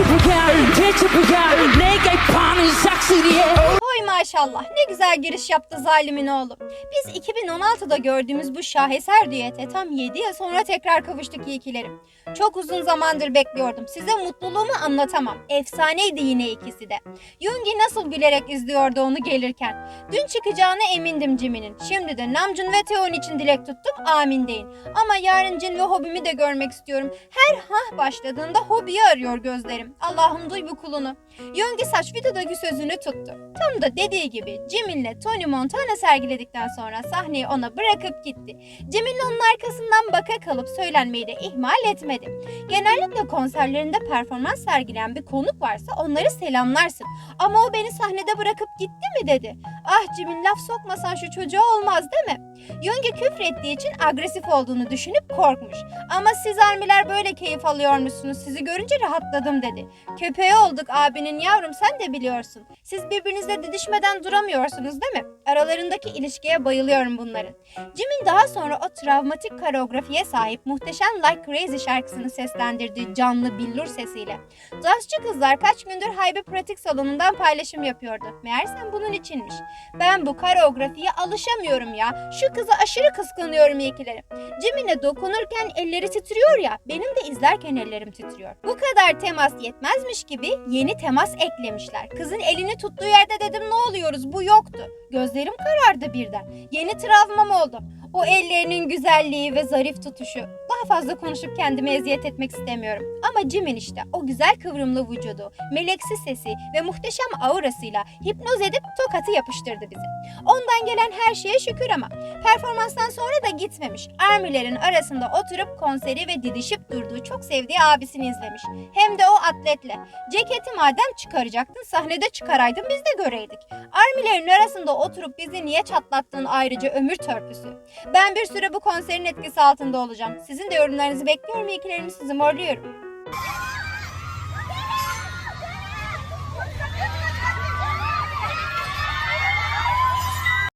Geçip gel, geçip gel maşallah ne güzel giriş yaptı zalimin oğlu. Biz 2016'da gördüğümüz bu şaheser düete tam 7 yıl sonra tekrar kavuştuk iyi kilerim. Çok uzun zamandır bekliyordum. Size mutluluğumu anlatamam. Efsaneydi yine ikisi de. Yungi nasıl gülerek izliyordu onu gelirken. Dün çıkacağına emindim Jimmy'nin. Şimdi de Namjoon ve Teon için dilek tuttum. Amin deyin. Ama yarın Jin ve hobimi de görmek istiyorum. Her hah başladığında hobiyi arıyor gözlerim. Allah'ım duy bu kulunu. Yöngi saç videodaki sözünü tuttu. Tam da dediği gibi Jimin'le Tony Montana sergiledikten sonra sahneyi ona bırakıp gitti. Jimin onun arkasından baka kalıp söylenmeyi de ihmal etmedi. Genellikle konserlerinde performans sergileyen bir konuk varsa onları selamlarsın. Ama o beni sahnede bırakıp gitti mi dedi. Ah Jimin laf sokmasan şu çocuğa olmaz değil mi? Yöngi küfrettiği için agresif olduğunu düşünüp korkmuş. Ama siz armiler böyle keyif alıyormuşsunuz sizi görünce rahatladım dedi. Köpeği olduk abinin yavrum sen de biliyorsun. Siz birbirinizle didişmeden duramıyorsunuz değil mi? Aralarındaki ilişkiye bayılıyorum bunların. Jimin daha sonra o travmatik koreografiye sahip muhteşem Like Crazy şarkısını seslendirdiği canlı billur sesiyle. Dansçı kızlar kaç gündür Haybe Pratik Salonu'ndan paylaşım yapıyordu. Meğersem bunun içinmiş. Ben bu koreografiye alışamıyorum ya. Şu kızı aşırı kıskanıyorum iyikilerim. Jimin'e dokunurken elleri titriyor ya, benim de izlerken ellerim titriyor. Bu kadar temas yetmezmiş gibi yeni temas eklemişler. Kızın elini tuttuğu yerde dedim ne oluyoruz bu yoktu. Gözlerim karardı birden. Yeni travmam oldu. O ellerinin güzelliği ve zarif tutuşu. Daha fazla konuşup kendime eziyet etmek istemiyorum. Ama Jimin işte o güzel kıvrımlı vücudu, meleksi sesi ve muhteşem aurasıyla hipnoz edip tokatı yapıştırdı bizi. Ondan gelen her şeye şükür ama performanstan sonra da gitmemiş. Armilerin arasında oturup konseri ve didişip durduğu çok sevdiği abisini izlemiş. Hem de o atletle. Ceketi madem çıkaracaktın sahnede çıkaraydın biz de göreydik. Armilerin arasında oturup bizi niye çatlattın ayrıca ömür törpüsü. Ben bir süre bu konserin etkisi altında olacağım. Sizin de yorumlarınızı bekliyorum. İyikilerimi sizi morluyorum.